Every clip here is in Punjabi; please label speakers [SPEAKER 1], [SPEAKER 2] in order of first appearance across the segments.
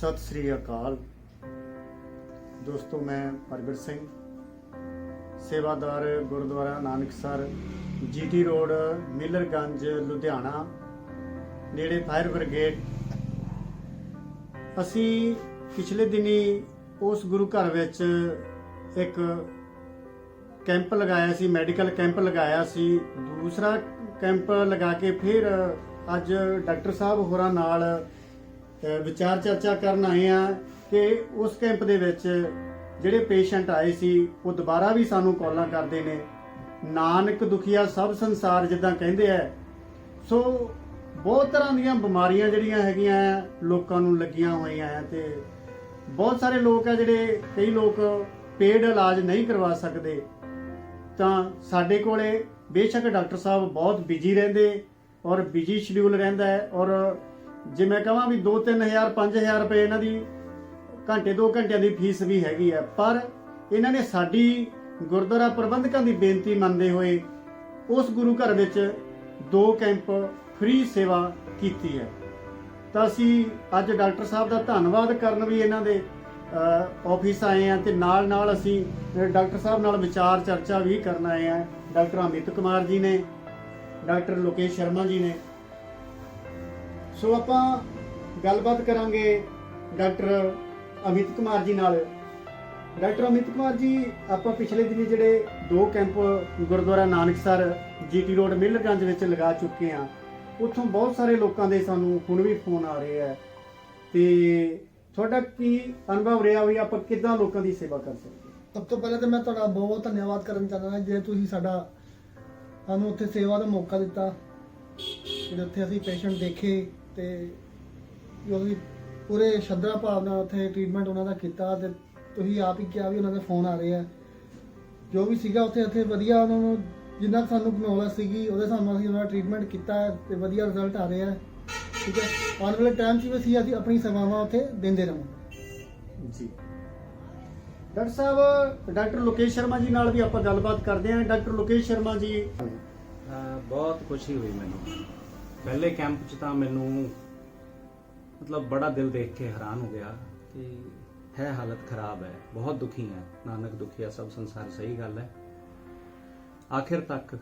[SPEAKER 1] ਸਤਿ ਸ੍ਰੀ ਅਕਾਲ। ਦੋਸਤੋ, ਮੈਂ ਪ੍ਰਗਟ ਸਿੰਘ, ਸੇਵਾਦਾਰ ਗੁਰਦੁਆਰਾ ਨਾਨਕਸਰ ਜੀਟੀ ਰੋਡ, ਮਿਲਰਗੰਜ, ਲੁਧਿਆਣਾ, ਨੇੜੇ ਫਾਇਰ ਬ੍ਰਿਗੇਡ। ਅਸੀਂ ਪਿਛਲੇ ਦਿਨੀ ਉਸ ਗੁਰੂ ਘਰ ਵਿੱਚ ਇੱਕ ਕੈਂਪ ਲਗਾਇਆ ਸੀ, ਮੈਡੀਕਲ ਕੈਂਪ ਲਗਾਇਆ ਸੀ। ਦੂਸਰਾ ਕੈਂਪ ਲਗਾ ਕੇ ਫਿਰ ਅੱਜ ਡਾਕਟਰ ਸਾਹਿਬ ਹੋਰਾਂ ਨਾਲ ਵਿਚਾਰ ਚਰਚਾ ਕਰਨ ਆਏ ਆ ਕਿ ਉਸ ਕੈਂਪ ਦੇ ਵਿੱਚ ਜਿਹੜੇ ਪੇਸ਼ੈਂਟ ਆਏ ਸੀ ਉਹ ਦੁਬਾਰਾ ਵੀ ਸਾਨੂੰ ਕਾਲਾਂ ਕਰਦੇ ਨੇ। ਨਾਨਕ ਦੁਖੀਆ ਸਭ ਸੰਸਾਰ ਜਿੱਦਾਂ ਕਹਿੰਦੇ ਆ। ਸੋ ਬਹੁਤ ਤਰ੍ਹਾਂ ਦੀਆਂ ਬਿਮਾਰੀਆਂ ਜਿਹੜੀਆਂ ਹੈਗੀਆਂ ਆ, ਲੋਕਾਂ ਨੂੰ ਲੱਗੀਆਂ ਹੋਈਆਂ ਆ ਤੇ ਬਹੁਤ ਸਾਰੇ ਲੋਕ ਆ ਜਿਹੜੇ ਕਈ ਲੋਕ ਪੇਡ ਇਲਾਜ ਨਹੀਂ ਕਰਵਾ ਸਕਦੇ। ਤਾਂ ਸਾਡੇ ਕੋਲੇ ਬੇਸ਼ੱਕ ਡਾਕਟਰ ਸਾਹਿਬ ਬਹੁਤ ਬਿਜ਼ੀ ਰਹਿੰਦੇ ਔਰ ਬਿਜ਼ੀ ਸ਼ਡਿਊਲ ਰਹਿੰਦਾ ਹੈ ਔਰ ਜੇ ਮੈਂ ਕਹਾਂ ਵੀ 2-3000 5000 ਰੁਪਏ ਇਹਨਾਂ ਦੀ ਘੰਟੇ 2 ਘੰਟਿਆਂ ਦੀ ਫੀਸ ਵੀ ਹੈਗੀ ਹੈ ਪਰ ਇਹਨਾਂ ਨੇ ਸਾਡੀ ਗੁਰਦੁਆਰਾ ਪ੍ਰਬੰਧਕਾਂ ਦੀ ਬੇਨਤੀ ਮੰਨਦੇ ਹੋਏ ਉਸ ਗੁਰੂ ਘਰ ਵਿੱਚ ਦੋ ਕੈਂਪ ਫ੍ਰੀ ਸੇਵਾ ਕੀਤੀ ਹੈ। ਤਾਂ ਅਸੀਂ ਅੱਜ ਡਾਕਟਰ ਸਾਹਿਬ ਦਾ ਧੰਨਵਾਦ ਕਰਨ ਵੀ ਇਹਨਾਂ ਦੇ ਅ, ਆਫਿਸ ਆਏ ਆ ਤੇ ਨਾਲ ਨਾਲ ਅਸੀਂ ਡਾਕਟਰ ਸਾਹਿਬ ਨਾਲ ਵਿਚਾਰ ਚਰਚਾ ਵੀ ਕਰਨ ਆਏ ਆ। ਡਾਕਟਰ ਅਮਿਤ ਕੁਮਾਰ ਜੀ ਨੇ ਡਾਕਟਰ ਲੋਕੇਸ਼ ਸ਼ਰਮਾ ਜੀ ਨੇ ਸੋ ਆਪਾਂ ਗੱਲਬਾਤ ਕਰਾਂਗੇ ਡਾਕਟਰ ਅਮਿਤ ਕੁਮਾਰ ਜੀ ਨਾਲ। ਡਾਕਟਰ ਅਮਿਤ ਕੁਮਾਰ ਜੀ, ਆਪਾਂ ਪਿਛਲੇ ਦਿਨੀ ਜਿਹੜੇ ਦੋ camp Gurdwara Nanaksar GT road Millerganj ਵਿੱਚ ਲਗਾ ਚੁੱਕੇ ਆ ਉੱਥੋਂ ਬਹੁਤ ਸਾਰੇ ਲੋਕਾਂ ਦੇ ਸਾਨੂੰ ਹੁਣ ਵੀ ਫੋਨ ਆ ਰਹੇ ਆ ਤੇ ਤੁਹਾਡਾ ਕੀ ਅਨੁਭਵ ਰਿਹਾ ਵੀ ਆਪਾਂ ਕਿੱਦਾਂ ਲੋਕਾਂ ਦੀ ਸੇਵਾ ਕਰ ਸਕਦੇ
[SPEAKER 2] ਸਭ ਤੋਂ ਪਹਿਲਾਂ ਤਾਂ ਮੈਂ ਤੁਹਾਡਾ ਬਹੁਤ ਬਹੁਤ ਧੰਨਵਾਦ ਕਰਨ ਚਾਹੁੰਦਾ ਜੇ ਤੁਸੀਂ ਸਾਡਾ ਸਾਨੂੰ ਉੱਥੇ ਸੇਵਾ ਦਾ ਮੌਕਾ ਦਿੱਤਾ, ਜਿਹੜੇ ਉੱਥੇ ਅਸੀਂ ਪੇਸ਼ੈਂਟ ਦੇਖੇ ਤੇ ਜੋ ਵੀ ਪੂਰੇ ਸ਼ਰਧਾ ਭਾਵ ਨਾਲ ਉੱਥੇ ਟ੍ਰੀਟਮੈਂਟ ਉਹਨਾਂ ਦਾ ਕੀਤਾ ਤੇ ਤੁਸੀਂ ਆਪ ਹੀ ਕਿਹਾ ਵੀ ਉਹਨਾਂ ਦੇ ਫੋਨ ਆ ਰਹੇ ਆ। ਜੋ ਵੀ ਸੀਗਾ ਉੱਥੇ ਉੱਥੇ ਵਧੀਆ ਉਹਨਾਂ ਨੂੰ ਜਿੰਨਾ ਸਾਨੂੰ ਨੌਲੇਜ ਸੀਗੀ ਉਹਦੇ ਨਾਲ ਅਸੀਂ ਉਹਨਾਂ ਦਾ ਟ੍ਰੀਟਮੈਂਟ ਕੀਤਾ ਤੇ ਵਧੀਆ ਰਿਜ਼ਲਟ ਆ ਰਹੇ ਆ। ਠੀਕ ਹੈ ਆਉਣ ਵਾਲੇ ਟਾਈਮ 'ਚ ਵੀ ਅਸੀਂ ਅਸੀਂ ਆਪਣੀ ਸੇਵਾਵਾਂ ਉੱਥੇ ਦਿੰਦੇ ਰਹਾਂਗੇ।
[SPEAKER 1] ਜੀ। ਡਾਕਟਰ ਸਾਹਿਬ ਡਾਕਟਰ ਲੋਕੇਸ਼ ਸ਼ਰਮਾ ਜੀ ਨਾਲ ਵੀ ਆਪਾਂ ਗੱਲਬਾਤ ਕਰਦੇ ਹਾਂ। ਡਾਕਟਰ ਲੋਕੇਸ਼ ਸ਼ਰਮਾ ਜੀ।
[SPEAKER 3] ਬਹੁਤ ਖੁਸ਼ੀ ਹੋਈ ਮੈਨੂੰ। ਪਹਿਲੇ ਕੈਂਪ 'ਚ ਤਾਂ ਮੈਨੂੰ ਮਤਲਬ ਬੜਾ ਦਿਲ ਦੇਖ ਕੇ ਹੈਰਾਨ ਹੋ ਗਿਆ ਕਿ ਹੈ ਹਾਲਤ ਖਰਾਬ ਹੈ, ਬਹੁਤ ਦੁਖੀ ਹੈ। ਨਾਨਕ ਦੁਖੀਆ ਸਭ ਸੰਸਾਰ ਸਹੀ ਗੱਲ ਹੈ। ਆਖਿਰ ਤੱਕ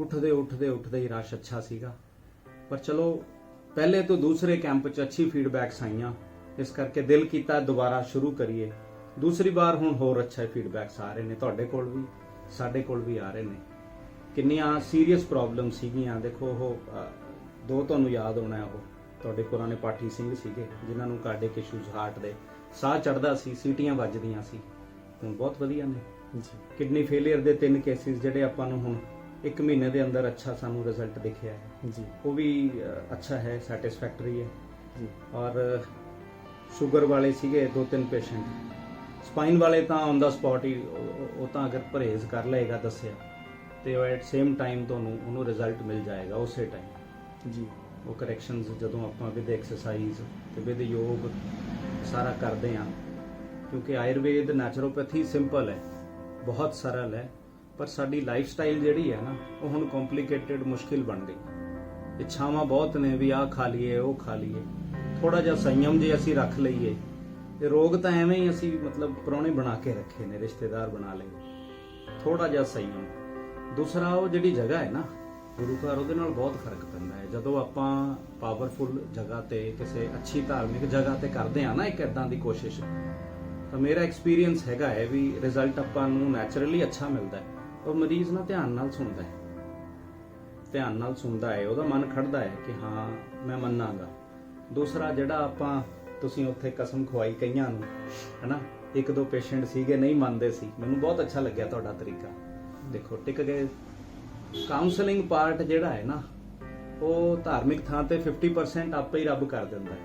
[SPEAKER 3] ਉੱਠਦੇ ਉੱਠਦੇ ਉੱਠਦੇ ਹੀ ਰਸ਼ ਅੱਛਾ ਸੀਗਾ। ਪਰ ਚਲੋ, ਪਹਿਲੇ ਤੋਂ ਦੂਸਰੇ ਕੈਂਪ 'ਚ ਅੱਛੀ ਫੀਡਬੈਕਸ ਆਈਆਂ। ਇਸ ਕਰਕੇ ਦਿਲ ਕੀਤਾ ਦੁਬਾਰਾ ਸ਼ੁਰੂ ਕਰੀਏ। ਦੂਸਰੀ ਵਾਰ ਹੁਣ ਹੋਰ ਅੱਛਾ ਫੀਡਬੈਕਸ ਆ ਰਹੇ ਨੇ। ਤੁਹਾਡੇ ਕੋਲ ਵੀ, ਸਾਡੇ ਕੋਲ ਵੀ ਆ ਰਹੇ ਨੇ। ਕਿੰਨੀਆਂ ਸੀਰੀਅਸ ਪ੍ਰੋਬਲਮ ਸੀਗੀਆਂ। ਦੇਖੋ, ਉਹ ਦੋ ਤੁਹਾਨੂੰ ਯਾਦ ਹੋਣਾ ਉਹ। ਤੁਹਾਡੇ ਪੁਰਾਣੇ ਪਾਠੀ ਸਿੰਘ ਸੀਗੇ ਜਿਨ੍ਹਾਂ ਨੂੰ ਕਾਰਡਿਕ ਇਸ਼ੂਜ਼ ਹਾਰਟ ਦੇ। ਸਾਹ ਚੜਦਾ ਸੀ ਸੀਟੀਆਂ ਵੱਜਦੀਆਂ ਸੀ। ਹੁਣ ਬਹੁਤ ਵਧੀਆ ਨੇ।
[SPEAKER 1] ਜੀ।
[SPEAKER 3] ਕਿਡਨੀ ਫੇਲਿਅਰ ਦੇ ਤਿੰਨ ਕੇਸਿਸ ਜਿਹੜੇ ਆਪਾਂ ਨੂੰ ਹੁਣ 1 ਮਹੀਨੇ ਦੇ ਅੰਦਰ ਅੱਛਾ ਸਾਨੂੰ ਰਿਜ਼ਲਟ ਦਿਖਿਆ ਹੈ।
[SPEAKER 1] ਜੀ।
[SPEAKER 3] ਉਹ ਵੀ ਅੱਛਾ ਹੈ ਸੈਟੀਸਫੈਕਟਰੀ ਹੈ।
[SPEAKER 1] ਜੀ।
[SPEAKER 3] ਔਰ ਸ਼ੂਗਰ ਵਾਲੇ ਸੀਗੇ ਦੋ ਤਿੰਨ ਪੇਸ਼ੈਂਟ ਸਪਾਈਨ ਵਾਲੇ ਤਾਂ ਔਨ ਦਾ ਸਪੌਟ ਹੀ ਉਹ ਤਾਂ ਅਗਰ ਪਰਹੇਜ਼ ਕਰ ਲਏਗਾ ਦੱਸਿਆ। ਤੇ ਉਹ ਐਟ ਸੇਮ ਟਾਈਮ ਤੁਹਾਨੂੰ ਉਹਨੂੰ ਰਿਜ਼ਲਟ ਮਿਲ ਜਾਏਗਾ ਉਸੇ ਟਾਈਮ
[SPEAKER 1] ਜੀ।
[SPEAKER 3] ਉਹ ਕਰੈਕਸ਼ਨਸ ਜਦੋਂ ਆਪਾਂ ਵਿਦ ਐਕਸਰਸਾਈਜ਼ ਤੇ ਵਿਦ ਯੋਗ ਸਾਰਾ ਕਰਦੇ ਆ ਕਿਉਂਕਿ ਆਯੁਰਵੇਦ ਨੈਚੁਰੋਪੈਥੀ ਸਿੰਪਲ ਹੈ, ਬਹੁਤ ਸਰਲ ਹੈ, ਪਰ ਸਾਡੀ ਲਾਈਫ ਸਟਾਈਲ ਜਿਹੜੀ ਹੈ ਨਾ, ਉਹ ਹੁਣ ਕੰਪਲਿਕੇਟਿਡ ਮੁਸ਼ਕਿਲ ਬਣ ਗਈ। ਇੱਛਾਵਾਂ ਬਹੁਤ ਨੇ ਵੀ ਆਹ ਖਾ ਲਈਏ, ਉਹ ਖਾ ਲਈਏ। ਥੋੜਾ ਜਿਹਾ ਸੰਯਮ ਜੇ ਅਸੀਂ ਰੱਖ ਲਈਏ, ਤੇ ਰੋਗ ਤਾਂ ਐਵੇਂ ਹੀ ਅਸੀਂ ਮਤਲਬ ਪੁਰਾਣੇ ਬਣਾ ਕੇ ਰੱਖੇ ਨੇ, ਰਿਸ਼ਤੇਦਾਰ ਬਣਾ ਲਏ। ਥੋੜਾ ਜਿਹਾ ਸੰਯਮ। ਦੂਸਰਾ ਉਹ ਜਿਹੜੀ ਜਗ੍ਹਾ ਹੈ ਨਾ ਗੁਰੂ ਘਰ ਉਹਦੇ ਨਾਲ ਬਹੁਤ ਫ਼ਰਕ ਪੈਂਦਾ ਹੈ। ਜਦੋਂ ਆਪਾਂ ਪਾਵਰਫੁਲ ਜਗ੍ਹਾ ਤੇ ਕਿਸੇ ਅੱਛੀ ਧਾਰਮਿਕ ਜਗ੍ਹਾ ਤੇ ਕਰਦੇ ਆ ਨਾ ਇੱਕ ਇਦਾਂ ਦੀ ਕੋਸ਼ਿਸ਼, ਤਾਂ ਮੇਰਾ ਐਕਸਪੀਰੀਅੰਸ ਹੈਗਾ ਹੈ ਵੀ ਰਿਜ਼ਲਟ ਆਪਾਂ ਨੂੰ ਨੈਚੁਰਲੀ ਅੱਛਾ ਮਿਲਦਾ ਹੈ। ਔਰ ਮਰੀਜ਼ ਨਾ ਧਿਆਨ ਨਾਲ ਸੁਣਦਾ ਹੈ। ਧਿਆਨ ਨਾਲ ਸੁਣਦਾ ਹੈ, ਉਹਦਾ ਮਨ ਖੜਦਾ ਹੈ ਕਿ ਹਾਂ, ਮੈਂ ਮੰਨਾਂਗਾ। ਦੂਸਰਾ ਜਿਹੜਾ ਆਪਾਂ, ਤੁਸੀਂ ਉੱਥੇ ਕਸਮ ਖਵਾਈ ਕਈਆਂ ਨੂੰ, ਹੈਨਾ, ਇੱਕ ਦੋ ਪੇਸ਼ੈਂਟ ਸੀਗੇ, ਨਹੀਂ ਮੰਨਦੇ ਸੀ। ਮੈਨੂੰ ਬਹੁਤ ਅੱਛਾ ਲੱਗਿਆ ਤੁਹਾਡਾ ਤਰੀਕਾ। ਦੇਖੋ, ਟਿਕ ਗਏ। ਕਾਉਂਸਲਿੰਗ ਪਾਰਟ ਜਿਹੜਾ ਹੈ ਨਾ, ਉਹ ਧਾਰਮਿਕ ਥਾਂ ਤੇ 50% ਆਪੇ ਹੀ ਰੱਬ ਕਰ ਦਿੰਦਾ ਹੈ।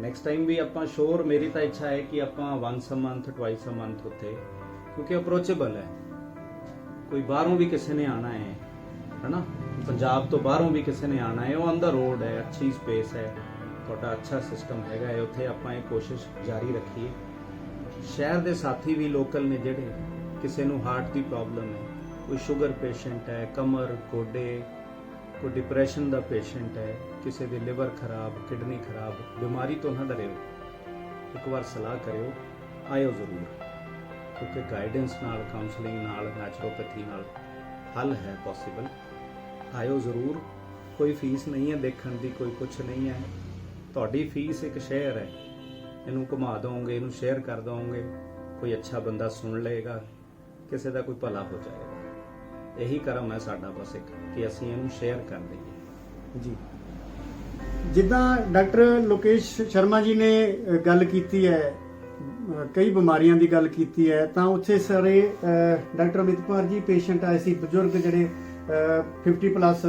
[SPEAKER 3] ਨੈਕਸਟ ਟਾਈਮ ਵੀ ਆਪਾਂ ਸ਼ੋਰ ਮੇਰੀ ਤਾਂ ਇੱਛਾ ਹੈ ਕਿ ਆਪਾਂ once a month twice a month ਉੱਥੇ, ਕਿਉਂਕਿ ਅਪਰੋਚੇਬਲ ਹੈ। ਕੋਈ ਬਾਹਰੋਂ ਵੀ ਕਿਸੇ ਨੇ ਆਣਾ ਹੈ, ਹੈਨਾ? ਪੰਜਾਬ ਤੋਂ ਬਾਹਰੋਂ ਵੀ ਕਿਸੇ ਨੇ ਆਣਾ ਹੈ, ਉਹ ਅੰਦਰ ਰੋਡ ਹੈ, ਅੱਛੀ ਸਪੇਸ ਹੈ, ਤੁਹਾਡਾ ਅੱਛਾ ਸਿਸਟਮ ਹੈਗਾ ਹੈ, ਉੱਥੇ ਆਪਾਂ ਇਹ ਕੋਸ਼ਿਸ਼ ਜਾਰੀ ਰੱਖੀਏ। ਸ਼ਹਿਰ ਦੇ ਸਾਥੀ ਵੀ ਲੋਕਲ ਨੇ ਜਿਹੜੇ, ਕਿਸੇ ਨੂੰ ਹਾਰਟ ਦੀ ਪ੍ਰੋਬਲਮ ਹੈ। ਕੋਈ ਸ਼ੂਗਰ ਪੇਸ਼ੈਂਟ ਹੈ, ਕਮਰ, ਗੋਡੇ, ਕੋਈ ਡਿਪਰੈਸ਼ਨ ਦਾ ਪੇਸ਼ੈਂਟ ਹੈ, ਕਿਸੇ ਦੀ ਲਿਵਰ ਖਰਾਬ ਕਿਡਨੀ ਖਰਾਬ, ਬਿਮਾਰੀ ਤੋਂ ਨਾ ਡਰਿਓ। ਇੱਕ ਵਾਰ ਸਲਾਹ ਕਰਿਓ, ਆਇਓ ਜ਼ਰੂਰ। ਕਿਉਂਕਿ ਗਾਈਡੈਂਸ ਨਾਲ ਕਾਉਂਸਲਿੰਗ ਨਾਲ ਨੈਚੁਰੋਪੈਥੀ ਨਾਲ ਹੱਲ ਹੈ ਪੋਸੀਬਲ ਆਇਓ ਜ਼ਰੂਰ। ਕੋਈ ਫੀਸ ਨਹੀਂ ਹੈ ਦੇਖਣ ਦੀ, ਕੋਈ ਕੁਝ ਨਹੀਂ ਹੈ। ਤੁਹਾਡੀ ਫੀਸ ਇੱਕ ਸ਼ੇਅਰ ਹੈ। ਇਹਨੂੰ ਘੁਮਾ ਦੋਗੇ, ਇਹਨੂੰ ਸ਼ੇਅਰ ਕਰ ਦੋਗੇ। ਕੋਈ ਅੱਛਾ ਬੰਦਾ ਸੁਣ ਲਏਗਾ। ਕਿਸੇ ਦਾ ਕੋਈ ਭਲਾ ਹੋ ਜਾਏਗਾ। ਇਹੀ ਕਰਮ ਹੈ ਸਾਡਾ ਬਸ ਇੱਕ, ਕਿ ਅਸੀਂ ਇਹਨੂੰ ਸ਼ੇਅਰ ਕਰ ਦਈਏ।
[SPEAKER 1] ਜੀ। ਜਿੱਦਾਂ ਡਾਕਟਰ ਲੋਕੇਸ਼ ਸ਼ਰਮਾ ਜੀ ਨੇ ਗੱਲ ਕੀਤੀ ਹੈ ਕਈ ਬਿਮਾਰੀਆਂ ਦੀ ਗੱਲ ਕੀਤੀ ਹੈ, ਤਾਂ ਉੱਥੇ ਸਾਰੇ ਡਾਕਟਰ ਅਮਿਤ ਕੁਮਾਰ ਜੀ ਪੇਸ਼ੈਂਟ ਆਏ ਸੀ, ਬਜ਼ੁਰਗ ਜਿਹੜੇ 50 ਪਲੱਸ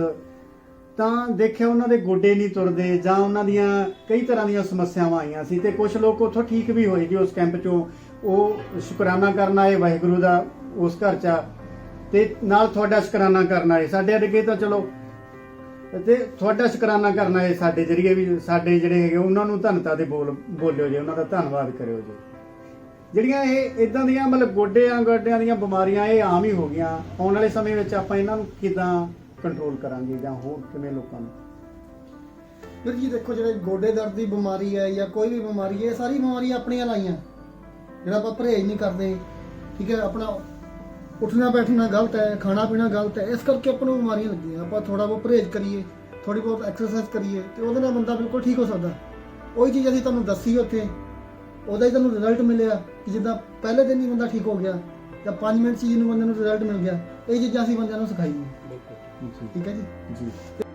[SPEAKER 1] ਤਾਂ ਦੇਖਿਆ ਉਹਨਾਂ ਦੇ ਗੋਡੇ ਨਹੀਂ ਤੁਰਦੇ, ਜਾਂ ਉਹਨਾਂ ਦੀਆਂ ਕਈ ਤਰ੍ਹਾਂ ਦੀਆਂ ਸਮੱਸਿਆਵਾਂ ਆਈਆਂ ਸੀ, ਤੇ ਕੁਝ ਲੋਕ ਉੱਥੋਂ ਠੀਕ ਵੀ ਹੋਏ ਜੀ ਉਸ ਕੈਂਪ ਚੋਂ। ਉਹ ਸ਼ੁਕਰਾਨਾ ਕਰਨ ਆਏ ਵਾਹਿਗੁਰੂ ਦਾ, ਉਸ ਘਰ ਚ। ਤੇ ਨਾਲ ਤੁਹਾਡਾ ਸ਼ੁਕਰਾਨਾ ਕਰਨ ਆਏ। ਸਾਡੇ ਅੱਗੇ ਤਾਂ ਚਲੋ, ਤੇ ਤੁਹਾਡਾ ਸ਼ੁਕਰਾਨਾ ਕਰਨਾ ਹੈ ਸਾਡੇ ਜਰੀਏ ਵੀ, ਸਾਡੇ ਜਿਹੜੇ ਹੈਗੇ, ਉਹਨਾਂ ਨੂੰ ਧੰਨਤਾ ਦੇ ਬੋਲ, ਬੋਲਿਓ ਜੀ, ਉਹਨਾਂ ਦਾ ਧੰਨਵਾਦ ਕਰਿਓ ਜੀ। ਜਿਹੜੀਆਂ ਇਹ ਇਦਾਂ ਦੀਆਂ ਮਤਲਬ ਗੋਡਿਆਂ ਗੋਡਿਆਂ ਦੀਆਂ ਬਿਮਾਰੀਆਂ, ਇਹ ਆਮ ਹੀ ਹੋ ਗਈਆਂ। ਆਉਣ ਵਾਲੇ ਸਮੇਂ ਵਿੱਚ ਆਪਾਂ ਇਹਨਾਂ ਨੂੰ ਕਿਦਾਂ ਕੰਟਰੋਲ ਕਰਾਂਗੇ ਜਾਂ ਹੋਰ ਕਿਵੇਂ ਲੋਕਾਂ ਨੂੰ?
[SPEAKER 2] ਵੀਰ ਜੀ, ਦੇਖੋ ਜਿਹੜੇ ਗੋਡੇ ਦਰਦ ਦੀ ਬਿਮਾਰੀ ਹੈ ਜਾਂ ਕੋਈ ਵੀ ਬਿਮਾਰੀ ਹੈ, ਇਹ ਸਾਰੀ ਬਿਮਾਰੀਆਂ ਆਪਣੀਆਂ ਲਾਈਆਂ। ਜਿਹੜਾ ਆਪਾਂ ਪਰਹੇਜ਼ ਨਹੀਂ ਕਰਦੇ, ਠੀਕ ਹੈ, ਆਪਣਾ ਉੱਠਣਾ ਬੈਠਣਾ ਗਲਤ ਹੈ ਖਾਣਾ ਪੀਣਾ ਗਲਤ ਹੈ ਇਸ ਕਰਕੇ ਆਪਾਂ ਨੂੰ ਬਿਮਾਰੀਆਂ ਲੱਗੀਆਂ। ਆਪਾਂ ਥੋੜਾ ਬਹੁਤ ਪਰਹੇਜ਼ ਕਰੀਏ ਥੋੜੀ ਬਹੁਤ ਐਕਸਰਸਾਈਜ਼ ਕਰੀਏ ਤੇ ਉਹਦੇ ਨਾਲ ਬੰਦਾ ਬਿਲਕੁਲ ਠੀਕ ਹੋ ਸਕਦਾ। ਉਹੀ ਚੀਜ਼ ਅਸੀਂ ਤੁਹਾਨੂੰ ਦੱਸੀ ਉੱਥੇ ਉਹਦਾ ਹੀ ਤੁਹਾਨੂੰ ਰਿਜ਼ਲਟ ਮਿਲਿਆ ਕਿ ਜਿੱਦਾਂ ਪਹਿਲੇ ਦਿਨ ਹੀ ਬੰਦਾ ਠੀਕ ਹੋ ਗਿਆ ਜਾਂ 5 ਮਿੰਟ ਚ ਹੀ ਨੂੰ ਬੰਦੇ ਨੂੰ ਰਿਜ਼ਲਟ ਮਿਲ ਗਿਆ ਇਹ ਚੀਜ਼ਾਂ ਅਸੀਂ ਬੰਦਿਆਂ ਨੂੰ ਸਿਖਾਈਆਂ। ਠੀਕ ਹੈ ਜੀ?
[SPEAKER 1] ਜੀ।